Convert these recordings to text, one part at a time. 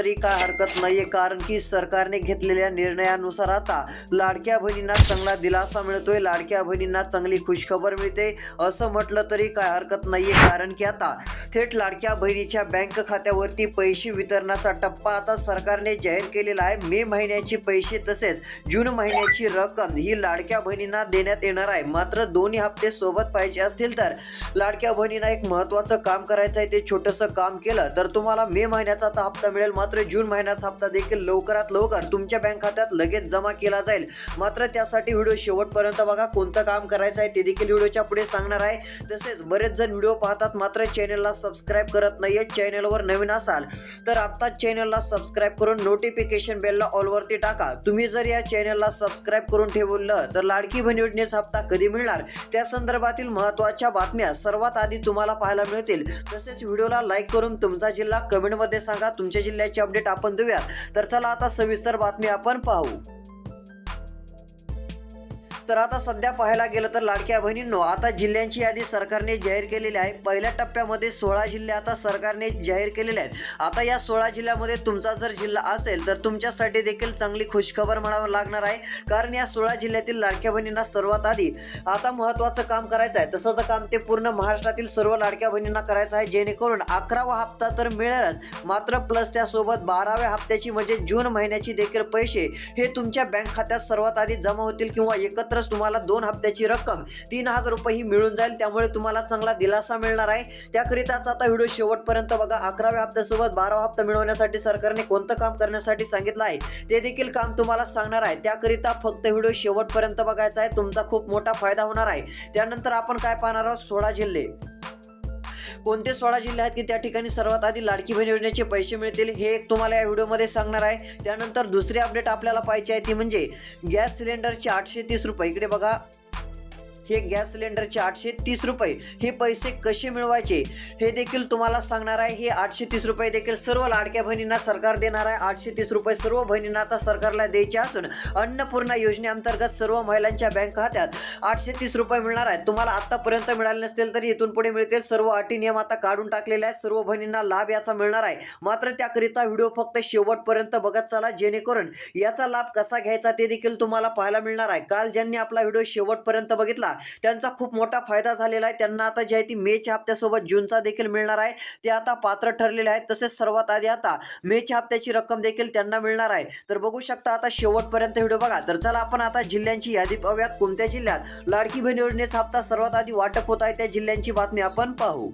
तरी काय हरकत नाहीये कारण की सरकारने घेतलेल्या निर्णयानुसार आता लाडक्या बहिणींना चांगला दिलासा मिळतोय लाडक्या बहिणींना चांगली खुशखबर मिळते असं म्हटलं तरी काय हरकत नाहीये कारण की आता थेट लाडक्या बहिणीच्या बँक खात्यावरती पैसे वितरणाचा टप्पा आता सरकारने जाहीर केलेला आहे. मे महिन्याचे पैसे तसेच जून महिन्याची रक्कम ही लाडक्या बहिणींना देण्यात येणार आहे. मात्र दोन्ही हप्ते सोबत पाहिजे असतील तर लाडक्या बहिणींना एक महत्त्वाचं काम करायचं आहे ते छोटंसं काम केलं तर तुम्हाला मे महिन्याचा आता हप्ता मिळेल. मात्र मात्र जून महिन्याचा हप्ता देखील लवकरात लवकर तुमच्या बँक खात्यात लगेच जमा केला जाईल. मात्र त्यासाठी व्हिडिओ शेवटपर्यंत बघा कोणतं काम करायचं आहे ते देखील व्हिडिओच्या पुढे सांगणार आहे. तसेच बरेच जण व्हिडिओ पाहतात मात्र चॅनलला सबस्क्राईब करत नाहीये चॅनलवर नवीन असाल तर आत्ताच चॅनलला सबस्क्राईब करून नोटिफिकेशन बेलला ऑलवरती टाका. तुम्ही जर या चॅनलला सबस्क्राईब करून ठेवलं तर लाडकी बहीण योजनेचा हप्ता कधी मिळणार? त्या संदर्भातील महत्त्वाच्या बातम्या सर्वात आधी तुम्हाला पाहायला मिळतील. तसेच व्हिडिओला लाईक करून तुमचा जिल्हा कमेंटमध्ये सांगा. तुमच्या जिल्ह्याच्या अपडेट आपण देऊया तर चला आता सविस्तर बातमी आपण पाहू. तर आता सध्या पाहायला गेलं तर लाडक्या बहिणींनो आता जिल्ह्यांची यादी सरकारने जाहीर केलेली आहे. पहिल्या टप्प्यामध्ये सोळा जिल्हे आता सरकारने जाहीर केलेले आहेत. आता या सोळा जिल्ह्यामध्ये तुमचा जर जिल्हा असेल तर तुमच्यासाठी देखील चांगली खुशखबर म्हणावं लागणार आहे. कारण या सोळा जिल्ह्यातील लाडक्या बहिणींना सर्वात आधी आता महत्त्वाचं काम करायचं आहे. तसं तर काम ते पूर्ण महाराष्ट्रातील सर्व लाडक्या बहिणींना करायचं आहे. जेणेकरून अकरावा हप्ता तर मिळेलच. मात्र प्लस त्यासोबत बाराव्या हप्त्याची म्हणजे जून महिन्याची देखील पैसे हे तुमच्या बँक खात्यात सर्वात आधी जमा होतील किंवा एकत्र एकत्रच तुम्हाला दोन हप्त्याची रक्कम तीन हजार रुपये ही मिळून जाईल. त्यामुळे तुम्हाला चांगला दिलासा मिळणार आहे. त्याकरिताच आता व्हिडिओ शेवटपर्यंत बघा. अकराव्या हप्त्यासोबत बारावा हप्ता मिळवण्यासाठी सरकारने कोणतं काम करण्यासाठी सांगितलं आहे ते देखील काम तुम्हाला सांगणार आहे. त्याकरिता फक्त व्हिडिओ शेवटपर्यंत बघायचा आहे. तुमचा खूप मोठा फायदा होणार आहे. त्यानंतर आपण काय पाहणार आहोत? सोळा जिल्हे. कोणते सोळा जिल्हे आहेत की त्या ठिकाणी सर्वात आधी लाडकी बहीण योजनेचे पैसे मिळतील हे एक तुम्हाला या व्हिडिओमध्ये सांगणार आहे. त्यानंतर दुसरी अपडेट आपल्याला पाहिजे आहे ती म्हणजे गॅस सिलेंडरचे आठशे तीस रुपये. इकडे बघा. हे गॅस सिलेंडरचे आठशे तीस रुपये हे पैसे कसे मिळवायचे? हे देखील तुम्हाला सांगणार आहे. हे आठशे तीस रुपये देखील सर्व लाडक्या बहिणींना सरकार देणार आहे. आठशे तीस रुपये सर्व बहिणींना आता सरकारला द्यायचे असून अन्नपूर्णा योजनेअंतर्गत सर्व महिलांच्या बँक खात्यात आठशे तीस रुपये मिळणार आहेत. तुम्हाला आतापर्यंत मिळाले नसतील तरी इथून पुढे मिळतील. सर्व अटी नियम आता काढून टाकलेले आहेत. सर्व बहिणींना लाभ याचा मिळणार आहे. मात्र त्याकरिता व्हिडिओ फक्त शेवटपर्यंत बघत चला जेणेकरून याचा लाभ कसा घ्यायचा ते देखील तुम्हाला पाहायला मिळणार आहे. काल ज्यांनी आपला व्हिडिओ शेवटपर्यंत बघितला त्यांचा खूप मोठा फायदा झालेला आहे. त्यांना आता जी आहे ती मेच्या हप्त्यासोबत जूनचा देखील मिळणार आहे. ते आता पात्र ठरलेले आहेत. तसेच सर्वात आधी आता मेच्या हप्त्याची रक्कम देखील त्यांना मिळणार आहे. तर बघू शकता आता शेवटपर्यंत व्हिडिओ बघा. तर चला आपण आता जिल्ह्यांची यादी पाहूयात. कोणत्या जिल्ह्यात? लाडकी बहीण योजनेचा हप्ता सर्वात आधी वाटप होत आहे. त्या जिल्ह्यांची बातमी आपण पाहू.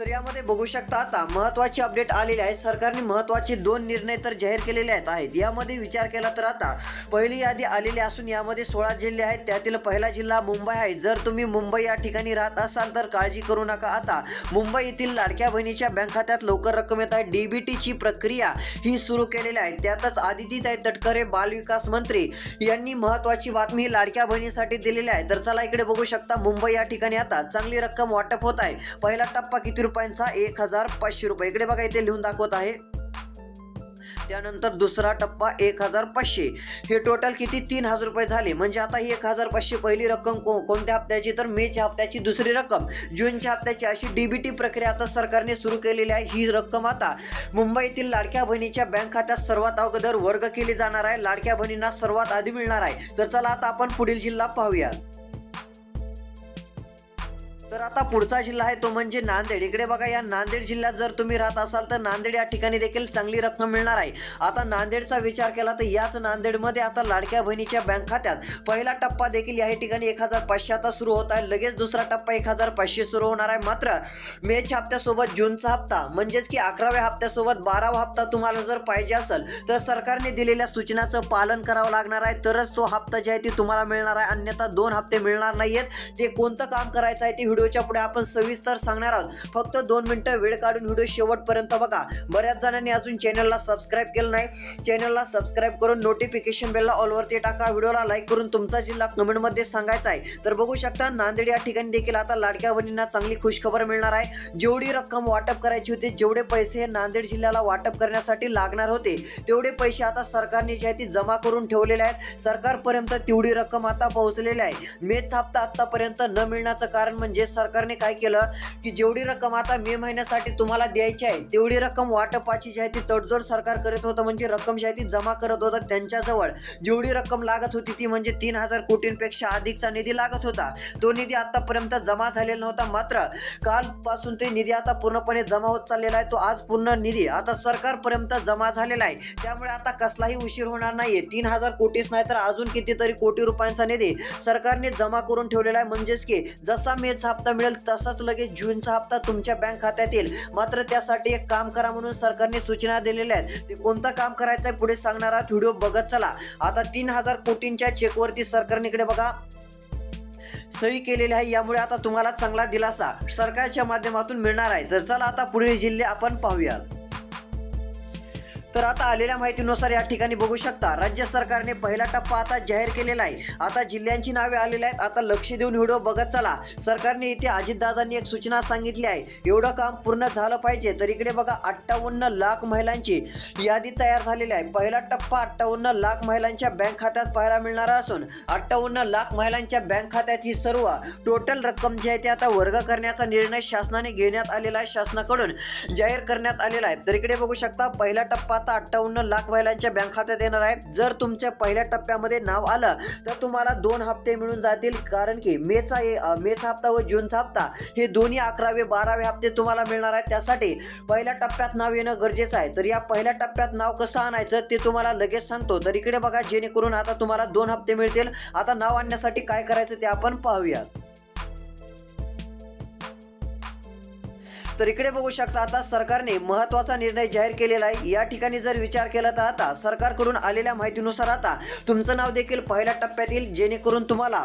तर यामध्ये बघू शकता आता महत्वाची अपडेट आलेली आहे. सरकारने महत्त्वाचे दोन निर्णय तर जाहीर केलेले आहेत. आहेत. यामध्ये विचार केला तर आता पहिली यादी आलेली असून यामध्ये सोळा जिल्हे आहेत. त्यातील पहिला जिल्हा मुंबई आहे. जर तुम्ही मुंबई या ठिकाणी राहत असाल तर काळजी करू नका. आता मुंबई येथील लाडक्या बहिणीच्या बँक खात्यात लवकर रक्कम येत आहे. डीबीटीची प्रक्रिया ही सुरू केलेली आहे. त्यातच आदितीताई तटकरे बालविकास मंत्री यांनी महत्वाची बातमी लाडक्या बहिणीसाठी दिलेली आहे. तर चला इकडे बघू शकता मुंबई या ठिकाणी आता चांगली रक्कम वाटप होत आहे. पहिला टप्पा किती रुपयांचा एक हजार पाचशे रुपये. इकडे बघा इथे लिहून दाखवत आहे. त्यानंतर दुसरा टप्पा एक हजार पाचशे. हे टोटल किती? तीन हजार रुपये झाले. म्हणजे आता ही एक हजार पाचशे पहिली रक्कम को कोणत्या हप्त्याची? तर मेच्या हप्त्याची दुसरी रक्कम. जूनच्या हप्त्याची अशी डीबीटी प्रक्रिया आता सरकारने सुरू केलेली आहे. ही रक्कम आता मुंबईतील लाडक्या बहिणीच्या बँक खात्यात सर्वात अगोदर वर्ग केली जाणार आहे. लाडक्या बहिणींना सर्वात आधी मिळणार आहे. तर चला आता आपण पुढील जिल्हा पाहूया. तर आता पुढचा जिल्हा आहे तो म्हणजे नांदेड. इकडे बघा या नांदेड जिल्ह्यात जर तुम्ही राहत असाल तर नांदेड या ठिकाणी देखील चांगली रक्कम मिळणार आहे. आता नांदेडचा विचार केला तर याच नांदेडमध्ये आता लाडक्या बहिणीच्या बँक खात्यात पहिला टप्पा देखील या ठिकाणी एक हजार पाचशे आता सुरू होत आहे. लगेच दुसरा टप्पा एक हजार पाचशे सुरू होणार आहे. मात्र मेच्या हप्त्यासोबत जूनचा हप्ता म्हणजेच की अकराव्या हप्त्यासोबत बारावा हप्ता तुम्हाला जर पाहिजे असेल तर सरकारने दिलेल्या सूचनाचं पालन करावं लागणार आहे. तरच तो हप्ता जे आहे ती तुम्हाला मिळणार आहे. अन्यथा दोन हप्ते मिळणार नाहीयेत. ते कोणतं काम करायचं आहे ते व्हिडिओच्या पुढे आपण सविस्तर सांगणार आहोत. फक्त दोन मिनटं वेळ काढून व्हिडिओ शेवटपर्यंत बघा. बऱ्याच जणांनी अजून चॅनलला सबस्क्राईब केलं नाही. चॅनलला सबस्क्राईब करून नोटिफिकेशन बेलला ऑलवरती टाका. व्हिडिओला लाईक करून तुमचा जिल्हा कमेंटमध्ये सांगायचा आहे. तर बघू शकता नांदेड या ठिकाणी देखील आता लाडक्या बहिणींना चांगली खुशखबर मिळणार आहे. जेवढी रक्कम वाटप करायची होती जेवढे पैसे हे नांदेड जिल्ह्याला वाटप करण्यासाठी लागणार होते तेवढे पैसे आता सरकारने जे आहे ती जमा करून ठेवलेले आहेत. सरकारपर्यंत तेवढी रक्कम आता पोहोचलेली आहे. मेच हप्ता आतापर्यंत न मिळण्याचं कारण म्हणजे सरकारने काय केलं की जेवढी रक्कम आता मे महिन्यासाठी तुम्हाला द्यायची आहे तेवढी रक्कम वाटपाची जी आहे ती तडजोड सरकार करत होतं. म्हणजे रक्कम जी आहे ती जमा करत होतं त्यांच्याजवळ. जेवढी रक्कम लागत होती ती म्हणजे तीन हजार कोटींपेक्षा अधिकचा निधी लागत होता. तो निधी आतापर्यंत जमा झालेला नव्हता. मात्र कालपासून ते निधी आता पूर्णपणे जमा होत चाललेला आहे. तो आज पूर्ण निधी आता सरकारपर्यंत जमा झालेला आहे. त्यामुळे आता कसलाही उशीर होणार नाहीये. तीन हजार कोटीच नाही तर अजून कितीतरी कोटी रुपयांचा निधी सरकारने जमा करून ठेवलेला आहे. म्हणजेच की जसा मेचा हप्ता मिळेल तसाच लगेच जूनचा हप्ता तुमच्या बँक खात्यात येईल. मात्र त्यासाठी एक काम करा म्हणून सरकारने सूचना दिलेल्या आहेत. ते कोणतं काम करायचं आहे पुढे सांगणार आहात व्हिडिओ बघत चला. आता तीन हजार कोटींच्या चेकवरती सरकारने इकडे बघा. सही केलेली आहे यामुळे आता तुम्हाला चांगला दिलासा सरकारच्या माध्यमातून मिळणार आहे. तर चला आता पुढील जिल्हे आपण पाहूया तर आता आलेल्या माहितीनुसार या ठिकाणी बघू शकता राज्य सरकारने पहिला टप्पा आता जाहीर केलेला आहे. आता जिल्ह्यांची नावे आलेली आहेत. आता लक्ष देऊन व्हिडिओ बघत चला. सरकारने इथे अजितदादांनी एक सूचना सांगितली आहे. एवढं काम पूर्ण झालं पाहिजे. तर इकडे बघा अठ्ठावन्न लाख महिलांची यादी तयार झालेली आहे. पहिला टप्पा अठ्ठावन्न लाख महिलांच्या बँक खात्यात पाहायला मिळणार असून अठ्ठावन्न लाख महिलांच्या बँक खात्यात ही सर्व टोटल रक्कम जी आहे ती आता वर्ग करण्याचा निर्णय शासनाने घेण्यात आलेला आहे. शासनाकडून जाहीर करण्यात आलेला आहे. तर इकडे बघू शकता पहिला टप्पा आता अठ्ठावन्न लाख महिलांच्या बँक खात्यात येणार आहे जर तुमच्या पहिल्या टप्प्यामध्ये नाव आलं तर तुम्हाला दोन हप्ते मिळून जातील. कारण की मेचा ए- मेचा हप्ता व जूनचा हप्ता हे दोन्ही अकरावे बारावे हप्ते तुम्हाला मिळणार आहेत. त्यासाठी पहिल्या टप्प्यात नाव येणं गरजेचं आहे. तर या पहिल्या टप्प्यात नाव कसं आणायचं ते तुम्हाला लगेच सांगतो. तर इकडे बघा जेणेकरून आता तुम्हाला दोन हप्ते मिळतील. आता नाव आणण्यासाठी काय करायचं ते आपण पाहूया. तर इकडे बघू शकता आता सरकारने महत्त्वाचा निर्णय जाहीर केलेला आहे. या ठिकाणी जर विचार केला तर आता सरकारकडून आलेल्या माहितीनुसार आता तुमचं नाव देखील पहिल्या टप्प्यात येईल जेणेकरून तुम्हाला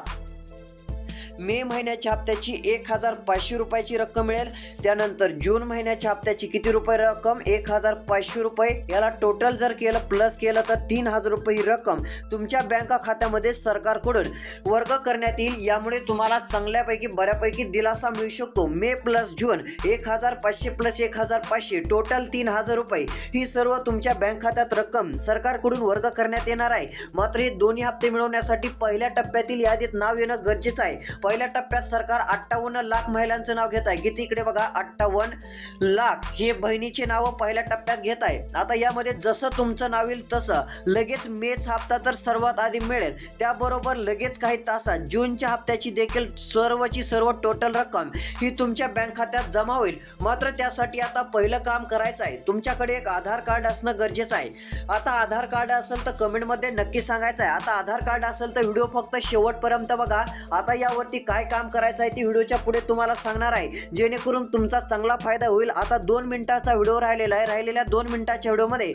मे महिन्याच्या हप्त्याची एक हजार पाचशे रुपयाची रक्कम मिळेल. त्यानंतर जून महिन्याच्या हप्त्याची किती रुपये रक्कम? एक हजार पाचशे रुपये. याला टोटल जर केलं प्लस केलं तर तीन हजार रुपये ही रक्कम तुमच्या बँक खात्यामध्ये सरकारकडून वर्ग करण्यात येईल. यामुळे तुम्हाला चांगल्यापैकी बऱ्यापैकी दिलासा मिळू शकतो. मे प्लस जून एक हजार पाचशे प्लस एक हजार पाचशे टोटल तीन हजार रुपये ही सर्व तुमच्या बँक खात्यात रक्कम सरकारकडून वर्ग करण्यात येणार आहे. मात्र हे दोन्ही हप्ते मिळवण्यासाठी पहिल्या टप्प्यातील यादीत नाव येणं गरजेचं आहे. पहिल्या टप्प्यात सरकार अठ्ठावन्न लाख महिलांचं नाव घेत आहे. किती इकडे बघा अठ्ठावन्न लाख. हे बहिणीचे नाव पहिल्या टप्प्यात घेत आहे. आता यामध्ये जसं तुमचं नाव येईल तसं लगेच मेच हप्ता तर सर्वात आधी मिळेल. त्याबरोबर लगेच काही तासात जूनच्या हप्त्याची देखील सर्वची सर्व टोटल रक्कम ही तुमच्या बँक खात्यात जमा होईल. मात्र त्यासाठी आता पहिलं काम करायचं आहे. तुमच्याकडे एक आधार कार्ड असणं गरजेचं आहे. आता आधार कार्ड असेल तर कमेंटमध्ये नक्की सांगायचं आहे. आता आधार कार्ड असेल तर व्हिडिओ फक्त शेवटपर्यंत बघा. आता यावरती काय काम करायचं आहे ते व्हिडिओच्या पुढे तुम्हाला सांगणार आहे. जेणेकरून तुमचा चांगला फायदा होईल. आता दोन मिनिटाचा व्हिडिओ राहिलेला आहे. राहिलेल्या दोन मिनिटाच्या व्हिडिओमध्ये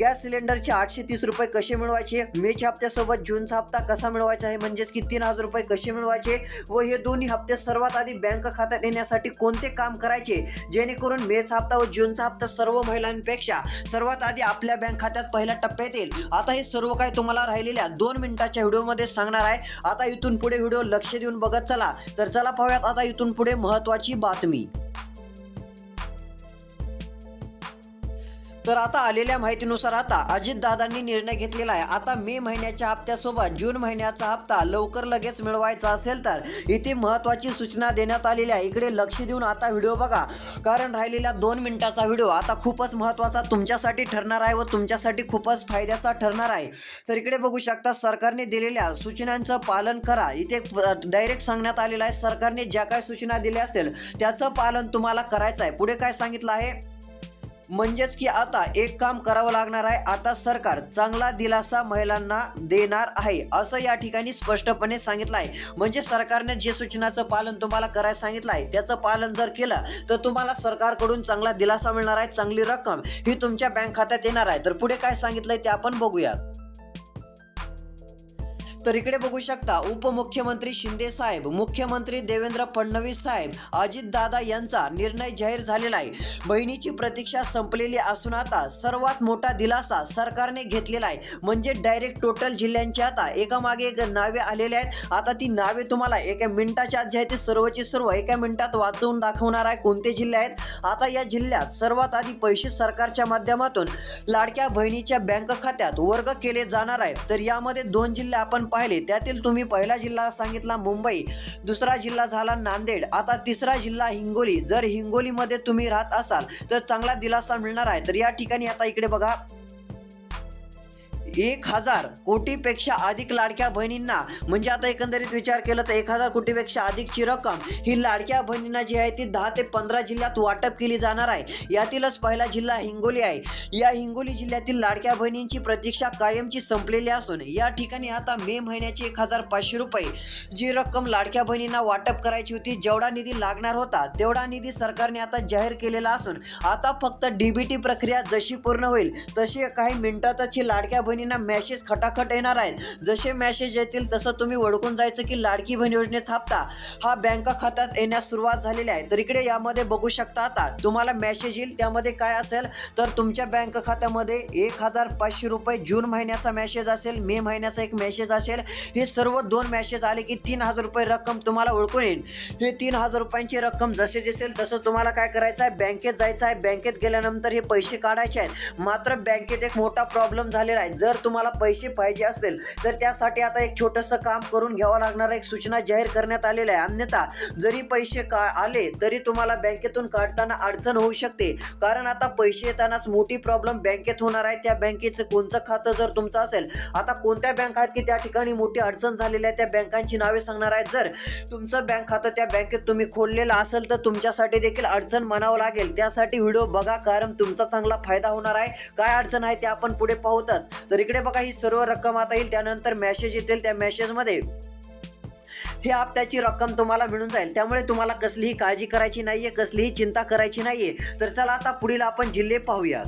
गॅस सिलेंडरचे आठशे तीस रुपये कसे मिळवायचे? मेच्या हप्त्यासोबत जूनचा हप्ता कसा मिळवायचा आहे? म्हणजेच की तीन हजार रुपये कसे मिळवायचे? व हे दोन्ही हप्ते सर्वात आधी बँक खात्यात येण्यासाठी कोणते काम करायचे? जेणेकरून मेचा हप्ता व जूनचा हप्ता सर्व महिलांपेक्षा सर्वात आधी आपल्या बँक खात्यात पहिल्या टप्प्यात येईल. आता हे सर्व काही तुम्हाला राहिलेल्या दोन मिनिटाच्या व्हिडिओमध्ये सांगणार आहे. आता इथून पुढे व्हिडिओ लक्ष देऊन बघत चला तर चला पाहूयात आता इथून पुढे महत्वाची बातमी. तर आता आलेल्या माहितीनुसार आता अजितदादांनी निर्णय घेतलेला आहे. आता मे महिन्याच्या हप्त्यासोबत जून महिन्याचा हप्ता लवकर लगेच मिळवायचा असेल तर इथे महत्वाची सूचना देण्यात आलेली आहे. इकडे लक्ष देऊन आता व्हिडिओ बघा. कारण राहिलेल्या दोन मिनिटाचा व्हिडिओ आता खूपच महत्त्वाचा तुमच्यासाठी ठरणार आहे व तुमच्यासाठी खूपच फायद्याचा ठरणार आहे. तर इकडे बघू शकता सरकारने दिलेल्या सूचनांचं पालन करा. इथे डायरेक्ट सांगण्यात आलेलं आहे सरकारने ज्या काही सूचना दिल्या असतील त्याचं पालन तुम्हाला करायचं आहे. पुढे काय सांगितलं आहे? म्हणजेच की आता एक काम करावं लागणार आहे. आता सरकार चांगला दिलासा महिलांना देणार आहे असं या ठिकाणी स्पष्टपणे सांगितलं आहे. म्हणजे सरकारने जे सूचनाचं पालन तुम्हाला करायला सांगितलं आहे त्याचं पालन जर केलं तर तुम्हाला सरकारकडून चांगला दिलासा मिळणार आहे चांगली रक्कम ही तुमच्या बँक खात्यात येणार आहे. तर पुढे काय सांगितलंय ते आपण बघूया तर इकडे बघू शकता उपमुख्यमंत्री शिंदे साहेब मुख्यमंत्री देवेंद्र फडणवीस साहेब अजित दादा यांचा निर्णय जाहीर झालेला आहे. बहिणीची प्रतीक्षा संपलेली असून आता सर्वात मोठा दिलासा सरकारने घेतलेला आहे. म्हणजे डायरेक्ट टोटल जिल्ह्यांची आता एकामागे एक नावे आलेले आहेत. आता ती नावे तुम्हाला एका मिनिटाच्या आत जे आहे ते सर्वची सर्व एका मिनिटात वाचवून दाखवणार आहे कोणते जिल्हे आहेत. आता या जिल्ह्यात सर्वात आधी पैसे सरकारच्या माध्यमातून लाडक्या बहिणीच्या बँक खात्यात वर्ग केले जाणार आहे. तर यामध्ये दोन जिल्हे आपण पाहिले. त्यातील तुम्ही पहिला जिल्हा सांगितला मुंबई दुसरा जिल्हा झाला नांदेड आता तिसरा जिल्हा हिंगोली. जर हिंगोलीमध्ये तुम्ही राहत असाल तर चांगला दिलासा मिळणार आहे. तर या ठिकाणी आता इकडे बघा. एक हजार कोटीपेक्षा अधिक लाडक्या बहिणींना म्हणजे आता एकंदरीत विचार केला तर एक हजार कोटीपेक्षा अधिकची रक्कम ही लाडक्या बहिणींना जी आहे ती दहा ते पंधरा जिल्ह्यात वाटप केली जाणार आहे. यातीलच पहिला जिल्हा हिंगोली आहे. या हिंगोली जिल्ह्यातील लाडक्या बहिणींची प्रतीक्षा कायमची संपलेली असून या ठिकाणी आता मे महिन्याची एक हजार पाचशे रुपये जी रक्कम लाडक्या बहिणींना वाटप करायची होती जेवढा निधी लागणार होता तेवढा निधी सरकारने आता जाहीर केलेला असून आता फक्त डीबीटी प्रक्रिया जशी पूर्ण होईल तशी काही मिनिटातच ही लाडक्या बहिणींना मॅसेज खटाखट येणार आहेत. जसे मॅसेज येतील तसं तुम्ही ओळखून जायचं की लाडकी बहीण योजनेचा हप्ता हा बँक खात्यात येण्यास सुरुवात झालेली आहे. तर इकडे यामध्ये बघू शकता आता. तुम्हाला मॅसेज येईल त्यामध्ये काय असेल? तर तुमच्या बँक खात्यामध्ये एक हजार पाचशे रुपये जून महिन्याचा मॅसेज असेल मे महिन्याचा एक मेसेज असेल. हे सर्व दोन मॅसेज आले की तीन हजार रुपये रक्कम तुम्हाला ओळखून येईल. हे तीन हजार रुपयांची रक्कम जसे दिसेल तसं तुम्हाला काय करायचं आहे? बँकेत जायचं आहे. बँकेत गेल्यानंतर हे पैसे काढायचे आहेत. मात्र बँकेत एक मोठा प्रॉब्लेम झालेला आहे. जर जर तुम्हाला पैसे पाहिजे असेल तर त्यासाठी आता एक छोटंसं काम करून घ्यावं लागणार एक सूचना जाहीर करण्यात आलेल्या आहे. अन्यथा जरी पैसे का आले तरी तुम्हाला बँकेतून काढताना अडचण होऊ शकते. कारण आता पैसे येतानाच मोठी प्रॉब्लेम बँकेत होणार आहे. त्या बँकेचं कोणतं खातं जर तुमचं असेल आता कोणत्या बँक आहेत की त्या ठिकाणी मोठी अडचण झालेली आहे त्या बँकांची नावे सांगणार आहेत. जर तुमचं बँक खातं त्या बँकेत तुम्ही खोललेलं असेल तर तुमच्यासाठी देखील अडचण म्हणावं लागेल. त्यासाठी व्हिडिओ बघा कारण तुमचा चांगला फायदा होणार आहे. काय अडचण आहे ते आपण पुढे पाहूतच. तर इकडे बघा ही सर्व रक्कम आता येईल. त्यानंतर मॅसेज येतील. त्या मॅसेजमध्ये ही हप्त्याची रक्कम तुम्हाला मिळून जाईल. त्यामुळे तुम्हाला कसलीही काळजी करायची नाहीये कसलीही चिंता करायची नाहीये. तर चला आता पुढील आपण जिल्हे पाहूया.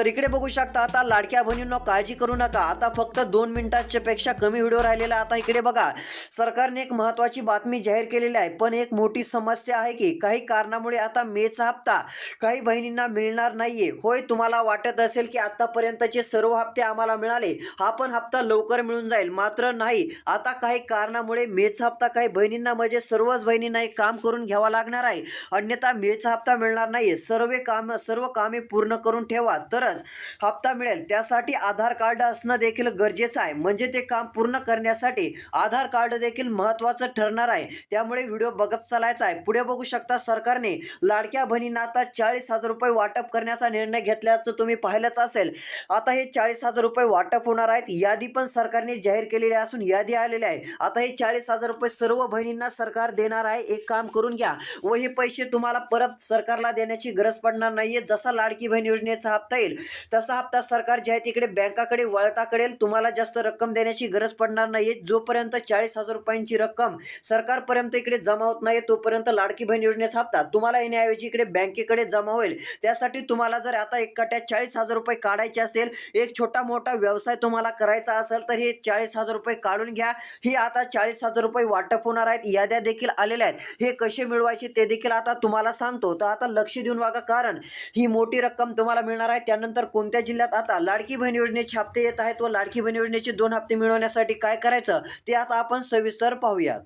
तर इकडे बघू शकता आता लाडक्या बहिणींनो काळजी करू नका. आता फक्त दोन मिनिटांच्या पेक्षा कमी व्हिडिओ राहिलेला आता इकडे बघा सरकारने एक महत्वाची बातमी जाहीर केलेली आहे. पण एक मोठी समस्या आहे की काही कारणामुळे आता मेचा हप्ता काही बहिणींना मिळणार नाहीये. होय तुम्हाला वाटत असेल की आतापर्यंतचे सर्व हप्ते आम्हाला मिळाले हा पण हप्ता लवकर मिळून जाईल. मात्र नाही आता काही कारणामुळे मेचा हप्ता काही बहिणींना म्हणजे सर्वच बहिणींना एक काम करून घ्यावा लागणार आहे. अन्यथा मेचा हप्ता मिळणार नाहीये. सर्व काम सर्व कामे पूर्ण करून ठेवा. तरच हप्ता मिळेल. त्यासाठी आधार कार्ड असणं देखील गरजेचं आहे. म्हणजे ते काम पूर्ण करण्यासाठी आधार कार्ड देखील महत्वाचं ठरणार आहे. त्यामुळे व्हिडिओ बघत चालायचा आहे. पुढे बघू शकता सरकारने लाडक्या बहिणींना आता चाळीस हजार रुपये वाटप करण्याचा निर्णय घेतल्याचं तुम्ही पाहिलंच असेल. आता हे चाळीस हजार रुपये वाटप होणार आहेत. यादी पण सरकारने जाहीर केलेली असून यादी आलेली आहे आता हे चाळीस हजार रुपये सर्व बहिणींना सरकार देणार आहे. एक काम करून घ्या. व हे पैसे तुम्हाला परत सरकारला देण्याची गरज पडणार नाहीये. जसा लाडकी बहीण योजनेचा हप्ता येईल तसा हप्ता सरकार जे आहे तिकडे बँकाकडे वळता कडेल तुम्हाला जास्त रक्कम देण्याची गरज पडणार नाही जोपर्यंत चाळीस हजार रुपयांची रक्कम सरकारपर्यंत इकडे जमा होत नाही तोपर्यंत लाडकी बहीण योजनेचा हप्ता तुम्हाला येण्याऐवजी इकडे बँकेकडे जमा होईल. त्यासाठी तुम्हाला जर आता एक चाळीस हजार रुपये काढायचे असेल एक छोटा मोठा व्यवसाय तुम्हाला करायचा असेल तर हे चाळीस हजार रुपये काढून घ्या. ही आता चाळीस हजार रुपये वाटप होणार आहेत. याद्या देखील आलेल्या आहेत. हे कसे मिळवायचे ते देखील आता तुम्हाला सांगतो. तर आता लक्ष देऊन वागा कारण ही मोठी रक्कम तुम्हाला मिळणार आहे. त्यानंतर कोणत्या जिल्ह्यात आता लाडकी बहीण योजनेचे हप्ते येत आहेत व लाडकी बहीण योजनेचे दोन हप्ते मिळवण्यासाठी काय करायचं ते आता आपण सविस्तर पाहूयात.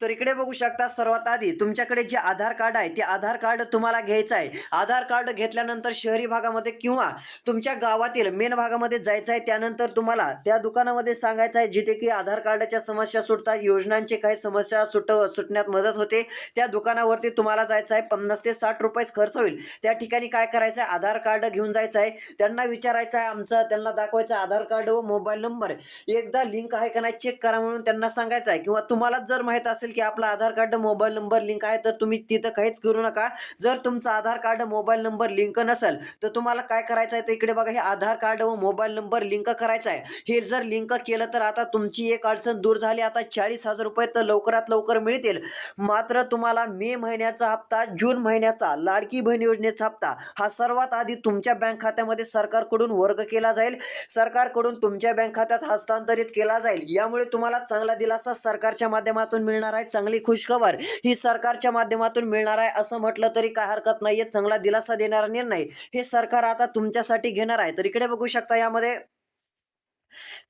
तर इकडे बघू शकता सर्वात आधी तुमच्याकडे जे आधार कार्ड आहे ते आधार कार्ड तुम्हाला घ्यायचं आहे. आधार कार्ड घेतल्यानंतर शहरी भागामध्ये किंवा तुमच्या गावातील मेन भागामध्ये जायचं आहे त्यानंतर तुम्हाला त्या दुकानामध्ये सांगायचं आहे जिथे की आधार कार्डाच्या समस्या सुटतात योजनांचे काही समस्या सुट सुटण्यात मदत होते त्या दुकानावरती तुम्हाला जायचं आहे पन्नास ते साठ रुपयेच खर्च होईल. त्या ठिकाणी काय करायचं आहे आधार कार्ड घेऊन जायचं आहे. त्यांना विचारायचं आहे आमचं त्यांना दाखवायचं आहे आधार कार्ड व मोबाईल नंबर. एकदा लिंक आहे का नाही चेक करा म्हणून त्यांना सांगायचं आहे किंवा तुम्हाला जर माहीत असेल की आपला Aadhaar card mobile number link आहे तर तुम्ही तिथं काहीच करू नका. जर तुमचा Aadhaar card mobile number link नसेल तर तुम्हाला काय करायचं आहे तर इकडे बघा. हे आधार कार्ड व मोबाईल नंबर लिंक करायचं आहे. हे जर लिंक केलं तर आता तुमची एक अडचण दूर झाली. आता चाळीस हजार रुपये तर लवकरात लवकर मिळतील. मात्र तुम्हाला मे महिन्याचा हप्ता जून महिन्याचा लाडकी बहीण योजनेचा हप्ता हा सर्वात आधी तुमच्या बँक खात्यामध्ये सरकारकडून वर्ग केला जाईल. सरकारकडून तुमच्या बँक खात्यात हस्तांतरित केला जाईल. यामुळे तुम्हाला चांगला दिलासा सरकारच्या माध्यमातून मिळणार आहे. चांगली खुशखबर. ही सरकारच्या माध्यमातून मिळणार आहे असं म्हटलं तरी काय हरकत नाहीये चांगला दिलासा देणारा निर्णय हे सरकार आता तुमच्यासाठी घेणार आहे. तर इकडे बघू शकता यामध्ये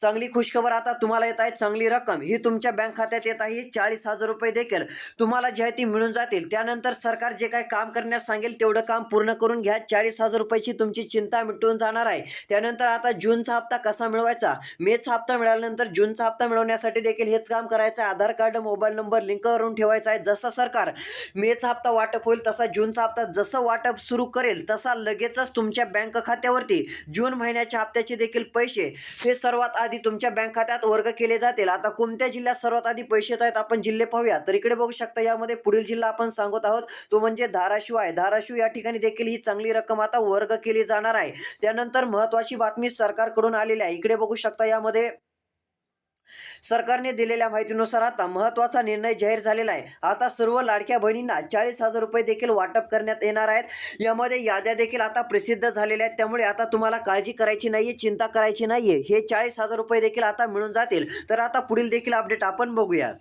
चांगली खुशखबर आता तुम्हाला येत आहे चांगली रक्कम. ही तुमच्या बँक खात्यात येत आहे चाळीस हजार रुपये देखील. तुम्हाला जे आहे ती मिळून जातील. त्यानंतर सरकार जे काही काम करण्यास सांगेल तेवढं काम पूर्ण करून घ्या. चाळीस हजार रुपयाची तुमची चिंता मिटून जाणार आहे. त्यानंतर आता जूनचा हप्ता कसा मिळवायचा? मेचा हप्ता मिळाल्यानंतर जूनचा हप्ता मिळवण्यासाठी देखील हेच काम करायचं आहे. Aadhaar card mobile number link करून ठेवायचा आहे. जसं सरकार मेचा हप्ता वाटप होईल तसा जूनचा हप्ता जसं वाटप सुरू करेल तसा लगेचच तुमच्या बँक खात्यावरती जून महिन्याच्या हप्त्याचे देखील पैसे हे सर सर्वात आधी तुमच्या बँक खात्यात वर्ग केले जातील. आता कोणत्या जिल्ह्यात सर्वात आधी पैसे येत आहेत? आपण जिल्हे पाहूया तर इकडे बघू शकता यामध्ये पुढील जिल्हा आपण सांगत आहोत. तो म्हणजे धाराशिव आहे. धाराशिव या ठिकाणी देखील ही चांगली रक्कम आता वर्ग केली जाणार आहे. त्यानंतर महत्वाची बातमी सरकारकडून आलेली आहे. इकडे बघू शकता यामध्ये सरकारने दिलेल्या माहितीनुसार आता महत्त्वाचा निर्णय जाहीर झालेला आहे. आता सर्व लाडक्या बहिणींना चाळीस हजार रुपये देखील वाटप करण्यात येणार आहेत. यामध्ये याद्या देखील आता प्रसिद्ध झालेल्या आहेत. त्यामुळे आता तुम्हाला काळजी करायची नाहीये चिंता करायची नाहीये. हे चाळीस हजार रुपये देखील आता मिळून जातील. तर आता पुढील देखील अपडेट आपण बघूयात.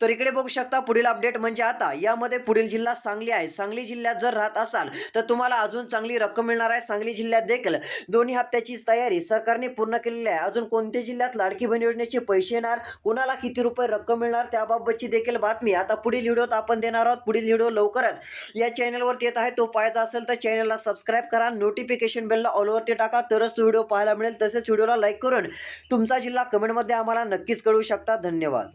तर इकडे बघू शकता पुढील अपडेट म्हणजे आता. यामध्ये पुढील जिल्हा सांगली आहे. सांगली जिल्ह्यात जर राहत असाल तर तुम्हाला अजून चांगली रक्कम मिळणार आहे. सांगली जिल्ह्यात देखील दोन्ही हप्त्याची तयारी सरकारने पूर्ण केलेली आहे. अजून कोणत्या जिल्ह्यात लाडकी बहीण योजनेचे पैसे येणार कुणाला किती रुपये रक्कम मिळणार त्याबाबतची देखील बातमी आता पुढील व्हिडिओत आपण देणार आहोत. पुढील व्हिडिओ लवकरच या चॅनलवरती येत आहे. तो पाहायचा असेल तर चॅनलला सबस्क्राईब करा. नोटिफिकेशन बेलला ऑलवरती टाका. तरच तो व्हिडिओ पाहायला मिळेल. तसेच व्हिडिओला लाईक करून तुमचा जिल्हा कमेंटमध्ये आम्हाला नक्कीच कळवू शकता. धन्यवाद.